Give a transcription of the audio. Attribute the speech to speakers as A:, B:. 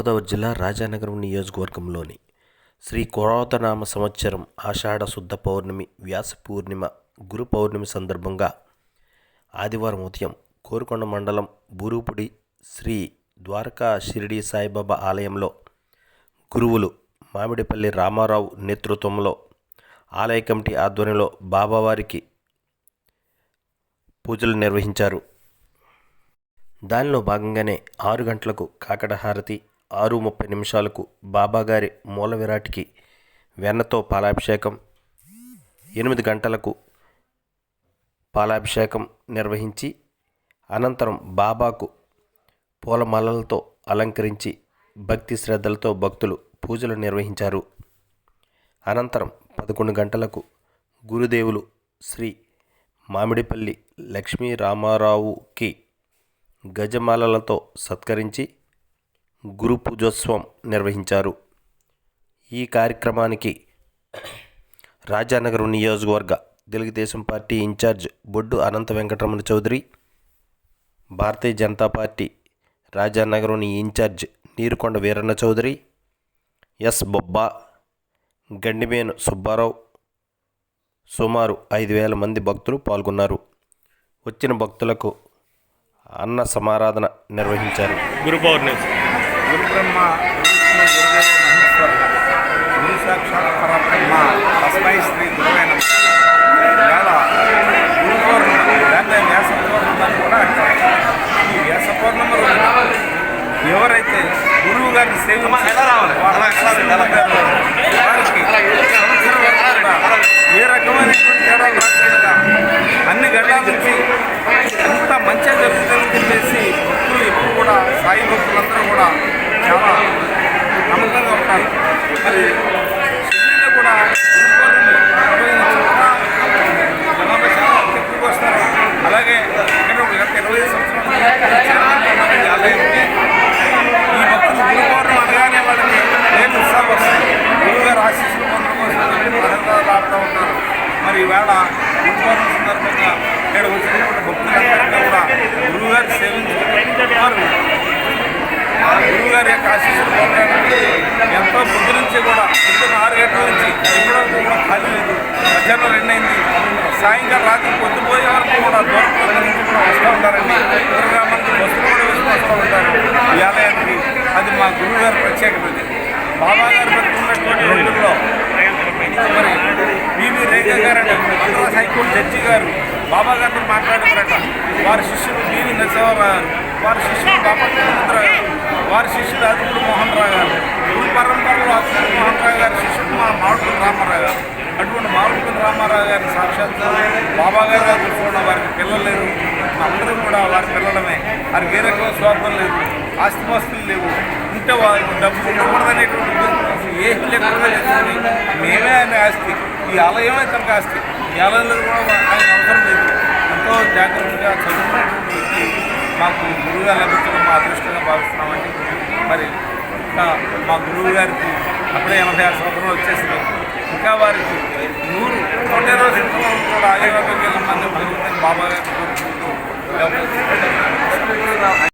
A: తూర్పుగోదావరి జిల్లా రాజానగరం నియోజకవర్గంలోని శ్రీ కోరవతనామ సంవత్సరం ఆషాఢ శుద్ధ పౌర్ణమి వ్యాస పూర్ణిమ గురు పౌర్ణమి సందర్భంగా ఆదివారం ఉదయం కోరుకొండ మండలం బూరుపుడి శ్రీ ద్వారకా షిరిడి సాయిబాబా ఆలయంలో గురువులు మామిడిపల్లి రామారావు నేతృత్వంలో ఆలయ కమిటీ ఆధ్వర్యంలో బాబావారికి పూజలు నిర్వహించారు దానిలో భాగంగానే ఆరు గంటలకు కాకటహారతి ఆరు ముప్పై నిమిషాలకు బాబాగారి మూల విరాట్కి వెన్నతో పాలాభిషేకం ఎనిమిది గంటలకు పాలాభిషేకం నిర్వహించి అనంతరం బాబాకు పూలమాలలతో అలంకరించి భక్తి శ్రద్ధలతో భక్తులు పూజలు నిర్వహించారు అనంతరం పదకొండు గంటలకు గురుదేవులు శ్రీ మామిడిపల్లి లక్ష్మీ రామారావుకి గజమాలలతో సత్కరించి గురు పూజోత్సవం నిర్వహించారు ఈ కార్యక్రమానికి రాజానగరం నియోజకవర్గ Telugu Desam party incharge Boddu Anantha Venkataramana Chowdary Bharatiya Janata party Rajanagaram incharge Neerukonda Veeranna Chowdary yes Bobba గండిమేను Subbarao సుమారు ఐదు వేల మంది భక్తులు పాల్గొన్నారు వచ్చిన భక్తులకు అన్న సమారాధన నిర్వహించారు గురు పౌర్ణమి పరబ్రహ్మ విష్ణు గురుదేవ మహేశ్వర గురు సాక్షాత్ పరబ్రహ్మ తస్మై శ్రీ గురువే నమ వేళ గురు పౌర్ణమ లేదా వ్యాస పౌర్ణమ అని కూడా అంటారు ఈ వ్యాస పౌర్ణమ ఎవరైతే గురువు గారిని సేవించి మరి ఢిల్లీలో కూడా అలాగే ఇక్కడ గత ఇరవై సంవత్సరాలు ఈ భక్తులు గురువారం అనగానే వాళ్ళకి ఏం ఉత్సాహం వస్తుంది గురువుగారు ఆశీస్సులు పొందడం కోసం ఆనందాలు సందర్భంగా పొద్దుపోయే వరకు కూడా దూరం నుంచి కూడా వస్తూ ఉంటారండి ఇరవై మంది బస్సులు కూడా వేసి వస్తూ ఉంటారు ఈ అది మా గురువు గారి ప్రత్యేకమైనది బాబా గారు పెట్టుకున్నటువంటి రోజుల్లో మరి పివి రేఖ గారు మద్రాస్ హైకోర్టు జడ్జి గారు బాబా గారితో మాట్లాడుతారట వారి శిష్యుడు పివి నరసింహారావు వారి శిష్యుడు బాబా వారి శిష్యుడు అదుపుడు మోహన్ రావు గారు గురు పరంపరలో అదుపుడు మోహన్ రావు గారి శిష్యుడు మా మాడుపుడు రామారావు గారు అటువంటి మామిడి రామారావు గారి సాక్షాత్ బాబా గారు చూసుకున్న వారికి పిల్లలు లేరు అందరూ కూడా వారి పిల్లలమే వారికి ఏ రకమైన స్వార్థం లేదు ఆస్తిపాస్తులు లేవు ఉంటే వారికి డబ్బు ఉండకూడదనేటువంటి ఏమి లేకుండా చేసుకుని మేమే ఆయన ఆస్తి ఈ ఆలయమే తనకు ఆస్తి ఈ ఆలయంలో కూడా ఆయన అవసరం లేదు ఎంతో జాగ్రత్తగా చదువుకున్నటువంటి వ్యక్తి మాకు గురువుగా లభించడం మా అదృష్టంగా భావిస్తున్నామని మరి మా గురువు గారికి అప్పుడే ఎనభై ఆరు సంవత్సరాలు వచ్చేసినాయి ఇంకా వారికి నూరు నూట ఇరవై సంవత్సరాలు కూడా ఆయోగం మంది బాబా గారు